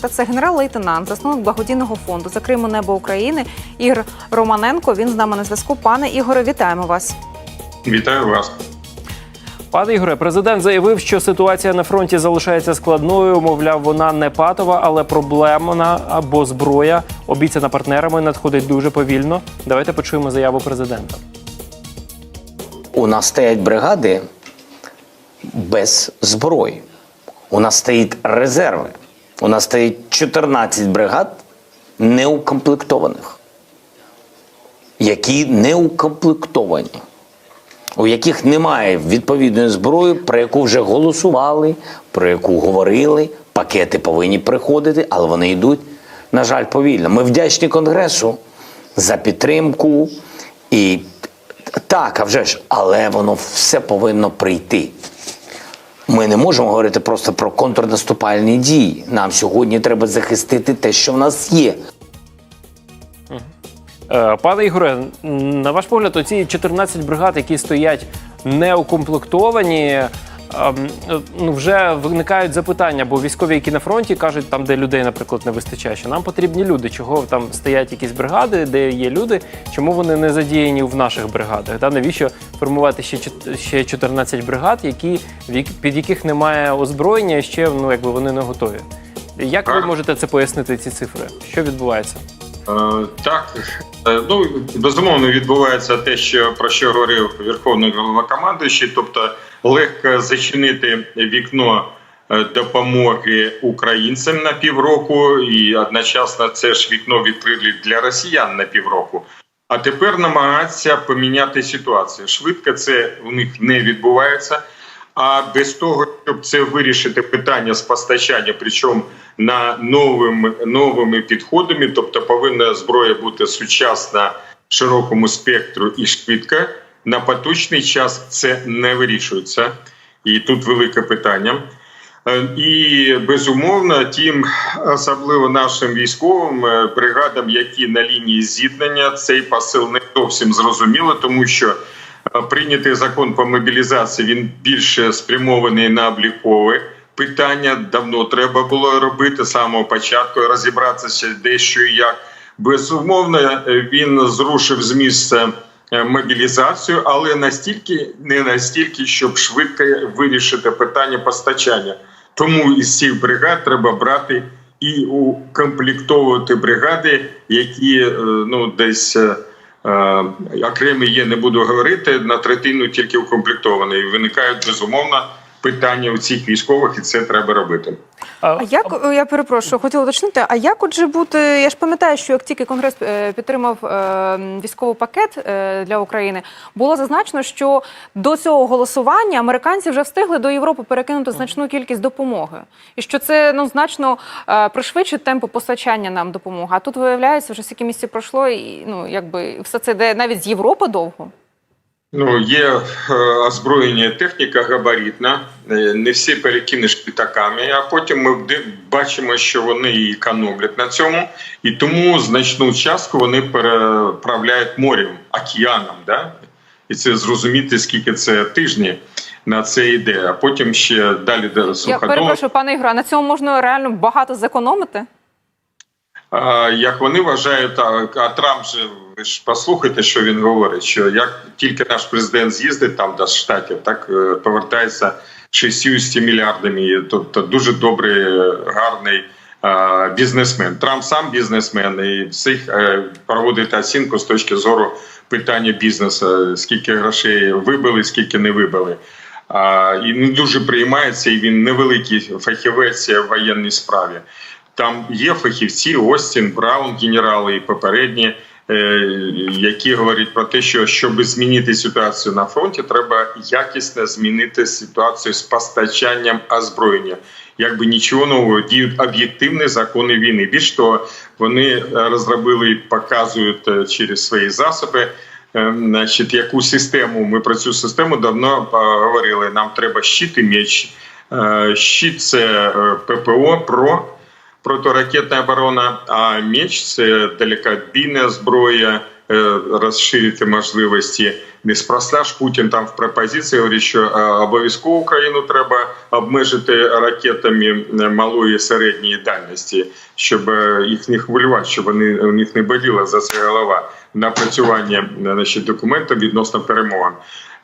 Та це генерал-лейтенант, засновник благодійного фонду «Закриємо небо України Ігор Романенко. Він з нами на зв'язку. Пане Ігоре, вітаємо вас. Вітаю вас. Пане Ігоре, президент заявив, що ситуація на фронті залишається складною. Мовляв, вона не патова, але проблемна або зброя, обіцяна партнерами, надходить дуже повільно. Давайте почуємо заяву президента. У нас стоять бригади без зброї. У нас стоять резерви. У нас стоїть 14 бригад неукомплектованих, які неукомплектовані, у яких немає відповідної зброї, про яку вже голосували, про яку говорили. Пакети повинні приходити, але вони йдуть, на жаль, повільно. Ми вдячні Конгресу за підтримку і так, а вже ж, але воно все повинно прийти. Ми не можемо говорити просто про контрнаступальні дії. Нам сьогодні треба захистити те, що в нас є. Е, Пане Ігоре, на ваш погляд, оці 14 бригад, які стоять неукомплектовані, ну вже виникають запитання, бо військові, які на фронті, кажуть, там, де людей, наприклад, не вистачає, що нам потрібні люди. Чого там стоять якісь бригади, де є люди, чому вони не задіяні в наших бригадах? Да? Навіщо формувати ще, ще 14 бригад, які, під яких немає озброєння, і ще ну, якби вони не готові? Як ви можете це пояснити, ці цифри? Що відбувається? Е, Так, е, ну безумовно відбувається те, що про що говорив Верховний головнокомандуючий, тобто легко зачинити вікно е, допомоги українцям на півроку, і одночасно це ж вікно відкрили для росіян на півроку. А тепер намагаються поміняти ситуацію. Швидко це у них не відбувається. А без того, щоб це вирішити питання з постачання, причому на новими новими підходами, тобто повинна зброя бути сучасна широкому спектру і швидка. На поточний час це не вирішується, і тут велике питання. Е, І безумовно, тим, особливо нашим військовим е, бригадам, які на лінії зіткнення, цей посил не зовсім зрозуміло, тому що е, прийнятий закон по мобілізації він більше спрямований на облікове питання. Давно треба було робити з самого початку, розібратися де що і як. Безумовно, він зрушив з місця мобілізацію, але настільки не настільки, щоб швидко вирішити питання постачання. Тому із цих бригад треба брати і укомплектовувати бригади, які е, ну десь е, е, окремі є, не буду говорити на третину тільки укомплектовані. І виникають безумовно питання у цих військових, і це треба робити. А як я перепрошую, хотіла уточнити, а як отже бути? Я ж пам'ятаю, що як тільки Конгрес е, підтримав е, військовий пакет е, для України, було зазначено, що до цього голосування американці вже встигли до Європи перекинути значну кількість допомоги, і що це ну значно пришвидшить темпи постачання нам допомоги. А тут виявляється, вже скільки місяців пройшло, і ну якби все це йде навіть з Європи довго. Ну, є е, озброєння техніка габаритна, е, не всі перекинеш літаками, а потім ми бачимо, що вони і економлять на цьому, і тому значну частку вони переправляють морем, океаном. Да? І це зрозуміти, скільки це тижні на це йде, а потім ще далі до Я перепрошую, пане Ігоре, а на цьому можна реально багато зекономити. Як вони вважають, а, Трамп же ви ж послухайте, що він говорить: що як тільки наш президент з'їздить там до штатів, так е, повертається 60 мільярдами. Тобто дуже добрий, е, гарний бізнесмен. Трамп сам бізнесмен і всіх е, проводить оцінку з точки зору питання бізнесу, скільки грошей вибили, скільки не вибили. І не дуже приймається, і він невеликий фахівець в воєнній справі. Там є фахівці, Остін, Браун, генерали і попередні, е, які говорять про те, що щоб змінити ситуацію на фронті, треба якісно змінити ситуацію з постачанням озброєння. Якби нічого нового діють об'єктивні закони війни. Більш того, вони розробили і показують е, через свої засоби. е, Значить, яку систему ми про цю систему давно говорили. Нам треба щит і меч. Щит це ППО ПРО протиракетна оборона, а меч це далекобійна зброя, е, розширити можливості. Неспроста ж Путін там в пропозиції говорить, що е, обов'язково Україну треба обмежити ракетами малої і середньої дальності, щоб е, їх не хвилювати, щоб вони у них не боліла за це голова напрацювання значить, документів відносно перемовин.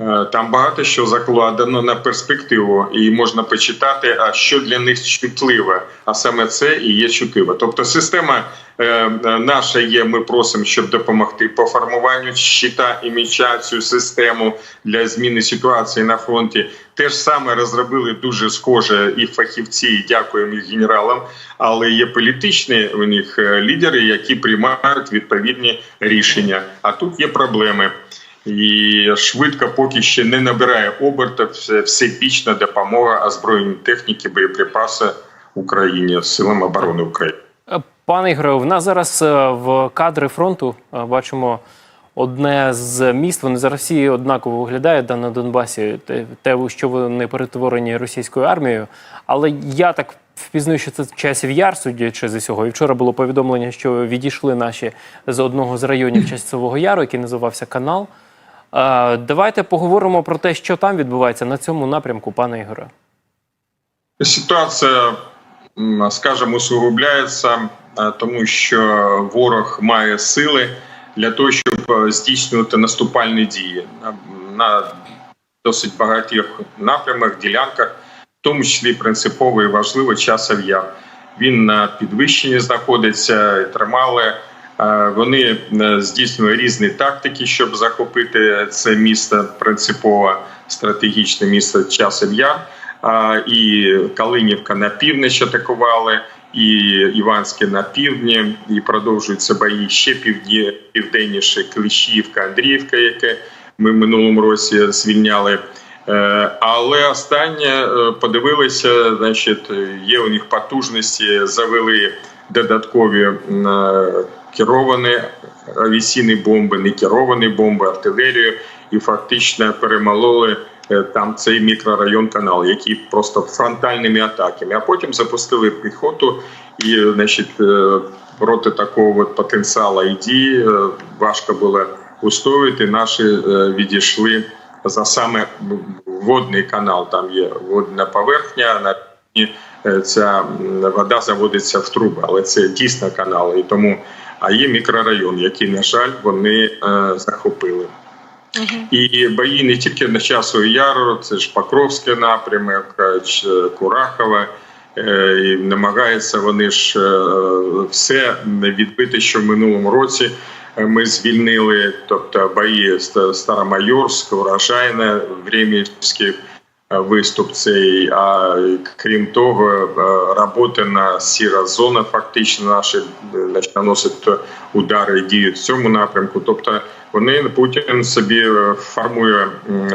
Е, Там багато що закладено на перспективу, і можна почитати, а що для них чутливе, а саме це і є чутливе. Тобто, система е, наша є. Ми просимо, щоб допомогти по формуванню щита і міча цю систему для зміни ситуації на фронті. Те ж саме розробили дуже схоже і фахівці, і дякуємо їх генералам. Але є політичні у них е, лідери, які приймають відповідні рішення. А тут є проблеми. І швидко поки ще не набирає обертів все- всебічна допомога озброєній техніки, боєприпаси Україні силам оборони України. Е, Пане Ігоре, в нас зараз е, в кадри фронту е, бачимо одне з міст. Вони зараз всі однаково виглядають да, на Донбасі, те, що вони перетворені російською армією. Але я так впізнаю, що це часів яр, судячи з усього. І вчора було повідомлення, що відійшли наші з одного з районів часового яру, який називався Канал. Е, Давайте поговоримо про те, що там відбувається на цьому напрямку, пане Ігоре. Ситуація, скажімо, усугубляється, тому що ворог має сили для того, щоб е, здійснювати наступальні дії на, досить багатьох напрямах, ділянках, в тому числі принципово і важливо часов яр. Він на підвищенні знаходиться, і тримали. Вони е, здійснюють різні тактики, щоб захопити це місто принципово стратегічне місто часів яр. І Калинівка на північ атакували, і Іванське на півдні, і продовжуються бої ще півдні, південніше Клещівка, Андріївка, яке ми в минулому році звільняли. Е, Але останнє е, подивилися, значить, є у них потужності, завели додаткові керовані авіаційні бомби, не керовані бомби, артилерію, і фактично перемололи е, там цей мікрорайон канал, який просто фронтальними атаками. А потім запустили піхоту, і значить, е, проти такого потенціалу і дії е, важко було устояти. Наші відійшли за саме водний канал. Там є водна поверхня. На ця вода заводиться в труби, але це дійсно канал. І тому а є мікрорайон, який, на жаль, вони е, захопили. І бої не тільки на часу яру, це ж Покровський напрямок, е, Курахова. Е, І намагаються вони ж все відбити, що в минулому році ми звільнили, тобто бої Ст- Старомайорськ, Урожайне, Времівський е, виступ цей. А крім того, е, роботи на сіра зона, фактично наші е, наносять удари і діють в цьому напрямку. Тобто вони Путін собі е, формує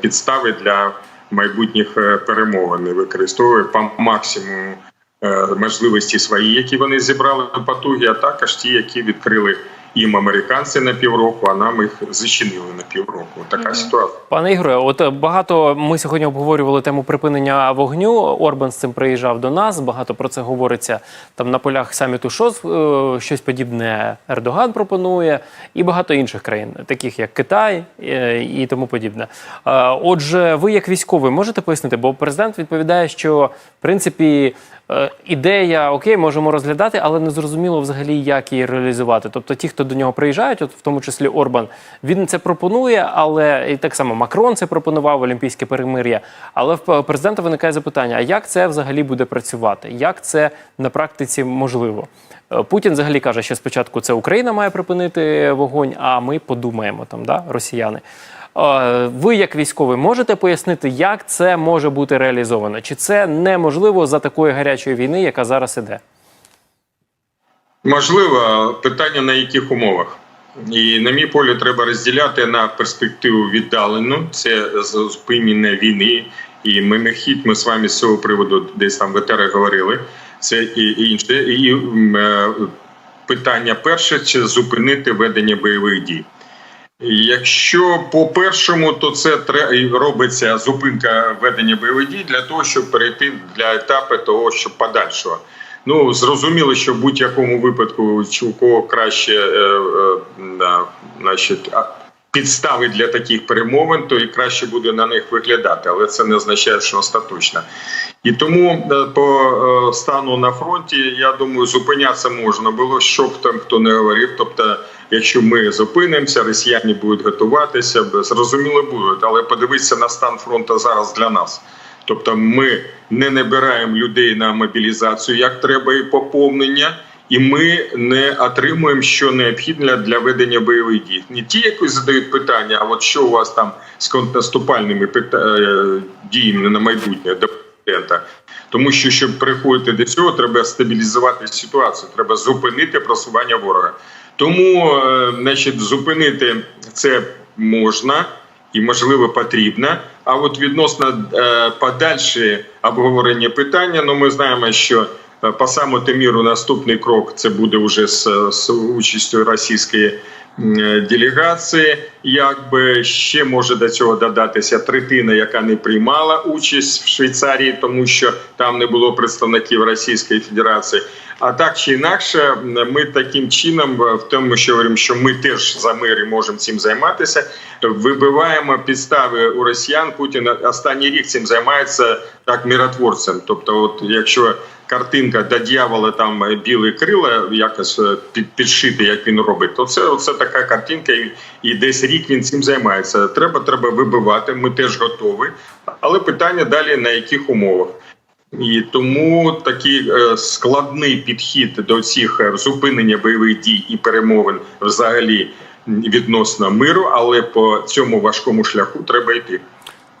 підстави для майбутніх е, перемовин, використовує по максимуму е, можливості свої, які вони зібрали потуги, а також ті, які відкрили їм американці на півроку, а нам їх зачинили на півроку. Така ситуація. Пане Ігоре, от е, багато ми сьогодні обговорювали тему припинення вогню. Орбан з цим приїжджав до нас. Багато про це говориться там на полях саміту ШОС. е, Щось подібне Ердоган пропонує, і багато інших країн, таких як Китай е, і тому подібне. Отже, ви як військовий можете пояснити, бо президент відповідає, що в принципі. Ідея окей, можемо розглядати, але не зрозуміло взагалі, як її реалізувати. Тобто, ті, хто до нього приїжджають, от в тому числі Орбан, він це пропонує, але і так само Макрон це пропонував олімпійське перемир'я. Але в президента виникає запитання: а як це взагалі буде працювати? Як це на практиці можливо? Е, Путін взагалі каже, що спочатку це Україна має припинити вогонь, а ми подумаємо там, да, росіяни. Е, Ви, як військовий, можете пояснити, як це може бути реалізовано? Чи це неможливо за такої гарячої війни, яка зараз іде? Можливо, питання на яких умовах. І на мій погляд, треба розділяти на перспективу віддалену. Це зупинення війни і мимохідь. Ми з вами з цього приводу десь там в говорили. Це і інше. І е, питання перше: чи зупинити ведення бойових дій. Якщо по першому, то це робиться зупинка ведення бойових дій для того, щоб перейти для етапу того, що подальшого. Ну зрозуміло, що в будь-якому випадку у кого краще е, е, значить, підстави для таких перемовин, то і краще буде на них виглядати, але це не означає, що остаточно. І тому е, по е, стану на фронті, я думаю, зупинятися можна було, що б там хто не говорив. Тобто, якщо ми зупинимося, росіяни будуть готуватися, зрозуміло будуть, але подивитися на стан фронту зараз для нас. Тобто, ми не набираємо людей на мобілізацію, як треба, і поповнення. І ми не отримуємо, що необхідне для ведення бойових дій. Не ті, які задають питання, а от що у вас там з контрнаступальними е, діями на майбутнє до президента. Тому що щоб приходити до цього, треба стабілізувати ситуацію, треба зупинити просування ворога. Тому, е, значить, зупинити це можна і можливо потрібна. А от відносно е, подальше обговорення питання, ну ми знаємо, що е, по самому Тиміру наступний крок це буде вже з, з участю російської делегації. Якби ще може до цього додатися третина, яка не приймала участь в Швейцарії, тому що там не було представників Російської Федерації. А так чи інакше, ми таким чином, е, в тому, що говоримо, що ми теж за мир і можемо цим займатися, вибиваємо підстави у росіян. Путін останній рік цим займається так миротворцем. Тобто, от якщо картинка до дьявола там е, білі крила якось е, під, підшити, як він робить, то це оце така картинка, і, десь рік він цим займається. Треба, треба вибивати. Ми теж готові. Але питання далі на яких умовах. І тому такий е, складний підхід до цих зупинення бойових дій і перемовин взагалі відносно миру, але по цьому важкому шляху треба йти.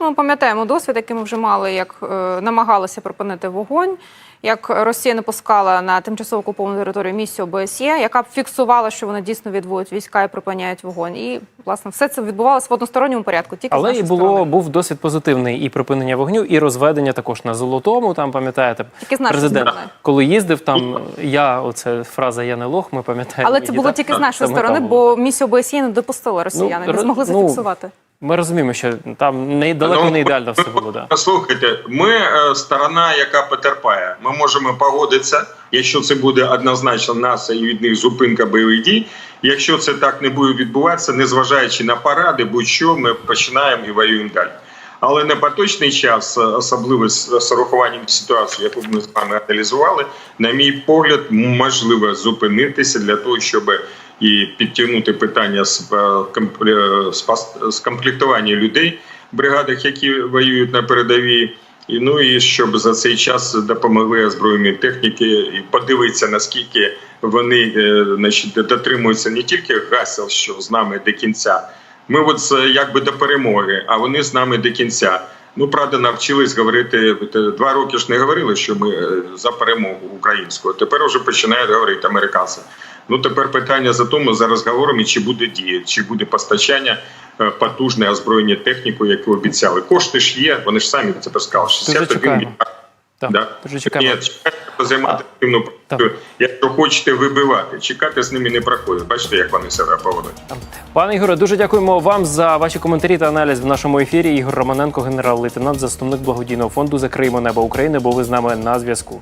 Ну, Ми пам'ятаємо досвід, який ми вже мали, як е, намагалися припинити вогонь, як Росія не пускала на тимчасово окуповану територію місію ОБСЄ, яка б фіксувала, що вони дійсно відводять війська і припиняють вогонь. І власне все це відбувалося в односторонньому порядку. Тільки з Але і було сторони. був досвід позитивний і припинення вогню, і розведення також на золотому. Там пам'ятаєте, Тільки з нашої президент, сторони. коли їздив там. Я оце фраза Я не лох. Ми пам'ятаємо. Але це було так? тільки з нашої сторони, там бо місію ОБСЄ не допустили росіяни, не ро- змогли ну, зафіксувати. Ми розуміємо, що там не далеко Ну, не ідеально все було. Да. Слухайте, ми е, сторона, яка потерпає. Ми можемо погодитися, якщо це буде однозначно нас і від них зупинка бойових дій. Якщо це так не буде відбуватися, незважаючи на паради, будь-що ми починаємо і воюємо далі. Але на поточний час, е, особливо з з урахуванням ситуації, яку ми з вами аналізували, на мій погляд, можливо зупинитися для того, щоб і підтягнути питання з, е, з комплектування людей в бригадах, які воюють на передовій. І ну і щоб за цей час допомогли озброєнні техніки і подивитися, наскільки вони е, значить, дотримуються не тільки гасел, що з нами до кінця. Ми от якби до перемоги, а вони з нами до кінця. Ну, правда, навчились говорити е, два роки ж не говорили, що ми е, за перемогу українську. Тепер вже починають говорити американці. Ну тепер питання за тому за розговорами, чи буде дія, чи буде постачання е, потужної озброєння техніку, яку обіцяли. Кошти ж є, вони ж самі це сказали. 61 чекаємо. мільярд. Так, Да. Ні, чекати, займати активну працю. Якщо хочете вибивати, чекати з ними не проходить. Бачите, як вони себе поводять. Пане Ігоре, дуже дякуємо вам за ваші коментарі та аналіз в нашому ефірі. Ігор Романенко, генерал-лейтенант, засновник благодійного фонду Закриємо небо України. Бо ви з нами на зв'язку.